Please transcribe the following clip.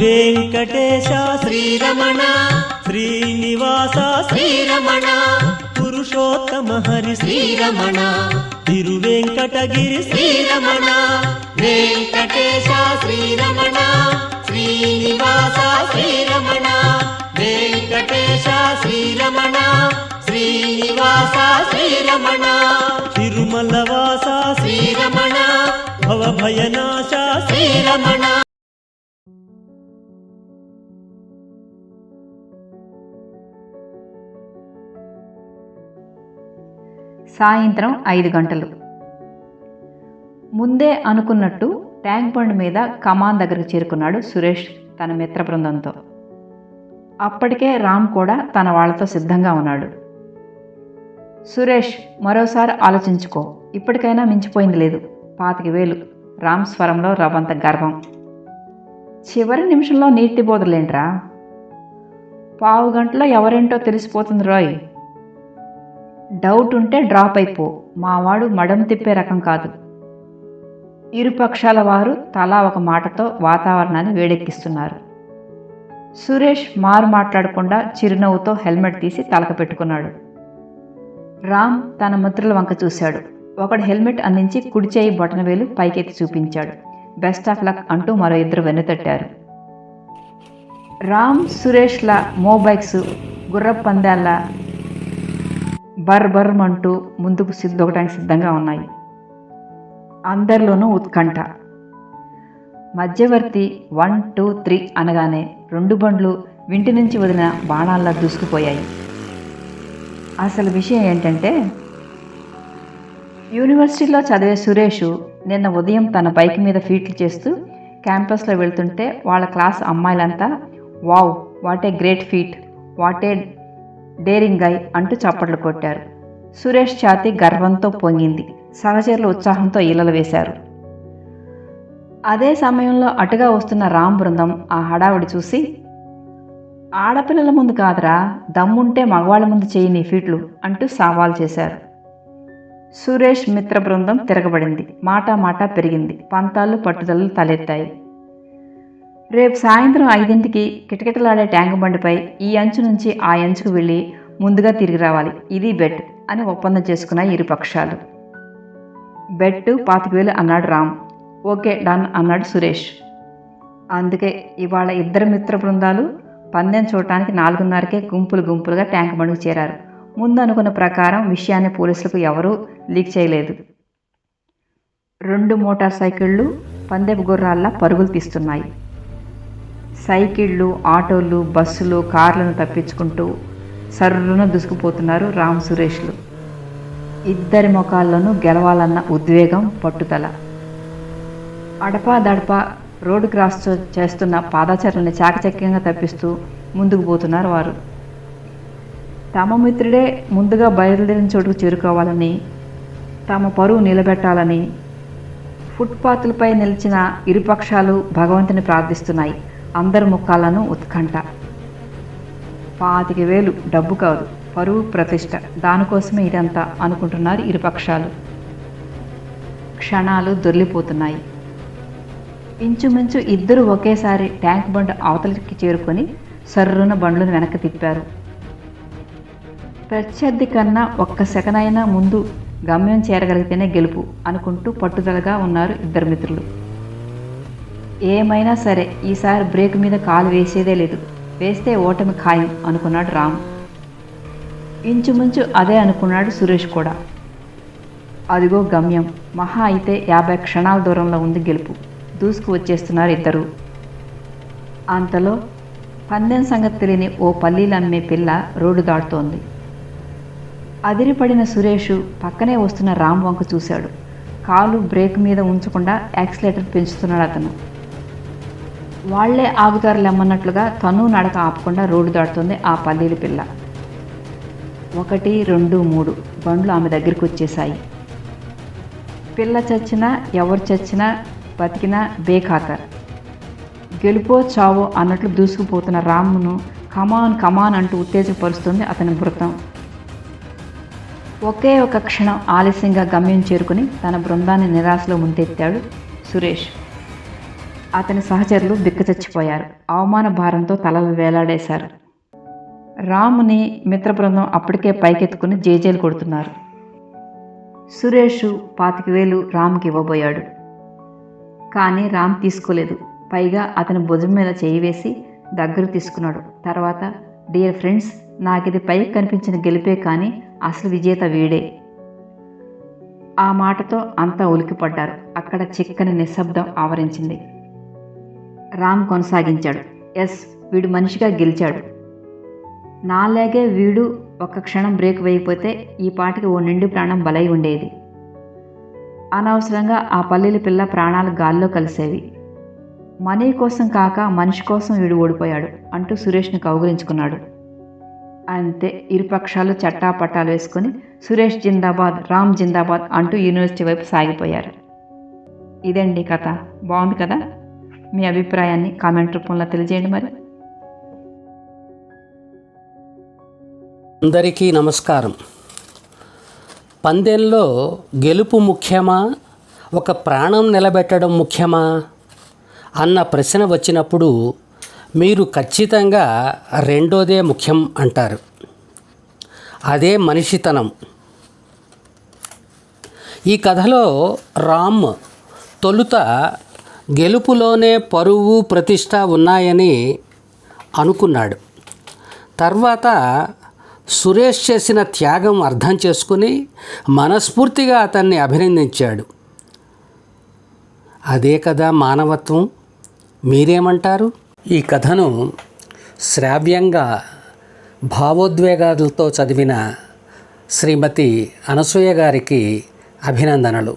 వెంకటేశ శ్రీరమణ శ్రీనివాస శ్రీరమణ పురుషోత్తమ హరి శ్రీరమణ తిరువెంకటగిరి శ్రీరమణ వెంకటేశ శ్రీరమణ శ్రీనివాస శ్రీరమణ వెంకటేశ శ్రీరమణ శ్రీనివాస శ్రీరమణ. తిరుమల వాస శ్రీరమణ భవభయనాశ శ్రీరమణ సాయంత్రం ఐదు గంటలు. ముందే అనుకున్నట్టు ట్యాంక్ బండ్ మీద కమాన్ దగ్గరకు చేరుకున్నాడు సురేష్ తన మిత్ర బృందంతో. అప్పటికే రామ్ కూడా తన వాళ్ళతో సిద్ధంగా ఉన్నాడు. సురేష్ మరోసారి ఆలోచించుకో ఇప్పటికైనా మించిపోయింది లేదు. పాతిక వేలు. రామ్ స్వరంలో రవంత గర్వం. చివరి నిమిషంలో నీటి బోధలేంట్రా? పావు గంటలో ఎవరేంటో తెలిసిపోతుంది రాయ్ డౌట్ ఉంటే డ్రాప్ అయిపో. మావాడు మడం తిప్పే రకం కాదు. ఇరుపక్షాల వారు తలా ఒక మాటతో వాతావరణాన్ని వేడెక్కిస్తున్నారు. సురేష్ మారు మాట్లాడకుండా చిరునవ్వుతో హెల్మెట్ తీసి తలక పెట్టుకున్నాడు. రామ్ తన మిత్రుల వంక చూశాడు. ఒకడు హెల్మెట్ అందించి కుడి చేయి బొటనవేలు పైకెత్తి చూపించాడు. బెస్ట్ ఆఫ్ లక్ అంటూ మరో ఇద్దరు వెన్నుతట్టారు. రామ్ సురేష్ల మోబైక్స్ గుర్రపు బర్ బర్ బర్మంటూ ముందుకు సిద్ధొకటానికి సిద్ధంగా ఉన్నాయి. అందరిలోనూ ఉత్కంఠ. మధ్యవర్తి వన్ టూ త్రీ అనగానే రెండు బండ్లు వింటి నుంచి వదిలిన బాణాల్లా దూసుకుపోయాయి. అసలు విషయం ఏంటంటే యూనివర్సిటీలో చదివే సురేష్ నిన్న ఉదయం తన బైక్ మీద ఫీట్లు చేస్తూ క్యాంపస్లో వెళ్తుంటే వాళ్ళ class అమ్మాయిలంతా wow what a great feat what a daring అంటూ చప్పట్లు కొట్టారు. సురేష్ ఛాతి గర్వంతో పొంగింది. సహచరులు ఉత్సాహంతో ఈలలు వేశారు. అదే సమయంలో అటుగా వస్తున్న రామ్ బృందం ఆ హడావిడి చూసి ఆడపిల్లల ముందు కాదురా దమ్ముంటే మగవాళ్ళ ముందు చేయి నీ ఫీట్లు అంటూ సవాల్ చేశారు. సురేష్ మిత్ర బృందం తిరగబడింది. మాట మాట పెరిగింది. పంతాలు పట్టుదలలు తలెత్తాయి. రేపు సాయంత్రం ఐదింటికి కిటకిటలాడే ట్యాంక్ బండిపై ఈ అంచు నుంచి ఆ అంచుకు వెళ్ళి ముందుగా తిరిగి రావాలి. ఇది బెట్ అని ఒప్పందం చేసుకున్నాయి ఇరు పక్షాలు. బెట్ పాతికవేలు అన్నాడు రామ్. ఓకే డన్ అన్నాడు సురేష్. అందుకే ఇవాళ ఇద్దరు మిత్ర బృందాలు పందెం చూడటానికి నాలుగున్నరకే గుంపులు గుంపులుగా ట్యాంక్ బండికి చేరారు. ముందు అనుకున్న ప్రకారం విషయాన్ని పోలీసులకు ఎవరూ లీక్ చేయలేదు. రెండు మోటార్ సైకిళ్ళు పందెపు గుర్రాల్లా పరుగులు తీస్తున్నాయి. సైకిళ్ళు ఆటోలు బస్సులు కార్లను తప్పించుకుంటూ సర్రున దుసుకుపోతున్నారు రామ్ సురేష్లు. ఇద్దరి ముఖాల్లోనూ గెలవాలన్న ఉద్వేగం పట్టుదల. అడపా దడపా రోడ్డు క్రాస్ చేస్తున్న పాదచారులను చాకచక్యంగా తప్పిస్తూ ముందుకు పోతున్నారు వారు. తమ మిత్రుడే ముందుగా బయలుదేరిన చోటుకు చేరుకోవాలని తమ పరువు నిలబెట్టాలని ఫుట్పాత్లపై నిలిచిన ఇరుపక్షాలు భగవంతుని ప్రార్థిస్తున్నాయి. అందరి ముఖాలను ఉత్కంఠ. పాతిక వేలు డబ్బు కాదు పరువు ప్రతిష్ట. దానికోసమే ఇదంతా అనుకుంటున్నారు ఇరుపక్షాలు. క్షణాలు దొర్లిపోతున్నాయి. ఇంచుమించు ఇద్దరు ఒకేసారి ట్యాంక్ బండ్ అవతలికి చేరుకొని సర్రున బండ్లను వెనక్కి తిప్పారు. ప్రత్యర్థి కన్నా ఒక్క సెకనైనా ముందు గమ్యం చేరగలిగితేనే గెలుపు అనుకుంటూ పట్టుదలగా ఉన్నారు ఇద్దరు మిత్రులు. ఏమైనా సరే ఈసారి బ్రేక్ మీద కాలు వేసేదే లేదు. వేస్తే ఓటమి ఖాయం అనుకున్నాడు రామ్. ఇంచుమించు అదే అనుకున్నాడు సురేష్ కూడా. అదిగో గమ్యం. మహా అయితే యాభై క్షణాల దూరంలో ఉంది గెలుపు. దూసుకు వచ్చేస్తున్నారు ఇద్దరు. అంతలో పందెం సంగతి తెలియని ఓ పల్లీలు అమ్మే పిల్ల రోడ్డు దాటుతోంది. అదిరిపడిన సురేష్ పక్కనే వస్తున్న రామ్ వంక చూశాడు. కాలు బ్రేక్ మీద ఉంచకుండా యాక్సిలేటర్ పెంచుతున్నాడు అతను. వాళ్ళే ఆగుతారు లెమ్మన్నట్లుగా తను నడక ఆపకుండా రోడ్డు దాటుతుంది ఆ పల్లీల పిల్ల. ఒకటి రెండు మూడు బండ్లు ఆమె దగ్గరికి వచ్చేశాయి. పిల్ల చచ్చినా ఎవరు చచ్చినా బతికినా బేఖాతర్ గెలుపో చావో అన్నట్లు దూసుకుపోతున్న రామును కమాన్ కమాన్ అంటూ ఉత్తేజపరుస్తుంది అతని బృతం ఒకే ఒక క్షణం ఆలస్యంగా గమ్యం చేరుకుని తన బృందాన్ని నిరాశలో ముందెత్తాడు సురేష్. అతని సహచరులు బిక్కచచ్చిపోయారు అవమాన భారంతో తలలు వేలాడేశారు. రాముని మిత్ర బృందం అప్పటికే పైకెత్తుకుని జేజేలు కొడుతున్నారు. సురేష్ పాతిక వేలు రామ్కి ఇవ్వబోయాడు. కానీ రామ్ తీసుకోలేదు. పైగా అతని భుజం మీద చేయి వేసి దగ్గర తీసుకున్నాడు. తర్వాత డియర్ ఫ్రెండ్స్ నాకు ఇది పైకి కనిపించిన గెలిపే కానీ అసలు విజేత వీడే ఆ మాటతో అంతా ఉలికిపడ్డారు అక్కడ చిక్కని నిశ్శబ్దం ఆవరించింది. రామ్ కొనసాగించాడు. ఎస్ వీడు మనిషిగా గెలిచాడు. నాలాగే వీడు ఒక్క క్షణం బ్రేక్ వేయకపోతే ఈ పాటికి ఓ నిండు ప్రాణం బలై ఉండేది. అనవసరంగా ఆ పల్లెల పిల్ల ప్రాణాలు గాల్లో కలిసేవి. మనీ కోసం కాక మనిషి కోసం వీడు ఓడిపోయాడు అంటూ సురేష్ని కౌగులించుకున్నాడు. అంతే ఇరుపక్షాలు చట్టాపట్టాలు వేసుకొని సురేష్ జిందాబాద్ రామ్ జిందాబాద్ అంటూ యూనివర్సిటీ వైపు సాగిపోయారు. ఇదండి కథ. బాగుంది కదా? మీ అభిప్రాయాన్ని కామెంట్ రూపంలో తెలియజేయండి మరి. అందరికీ నమస్కారం. పందెంలో గెలుపు ముఖ్యమా? ఒక ప్రాణం నిలబెట్టడం ముఖ్యమా? అన్న ప్రశ్న వచ్చినప్పుడు మీరు ఖచ్చితంగా రెండోదే ముఖ్యం అంటారు. అదే మనిషితనం. ఈ కథలో రామ్ తొలుత గెలుపులోనే పరువు ప్రతిష్ట ఉన్నాయని అనుకున్నాడు. తర్వాత సురేష్ చేసిన త్యాగం అర్థం చేసుకుని మనస్ఫూర్తిగా అతన్ని అభినందించాడు. అదే కదా మానవత్వం? మీరేమంటారు? ఈ కథను శ్రావ్యంగా భావోద్వేగాలతో చదివిన శ్రీమతి అనసూయ గారికి అభినందనలు.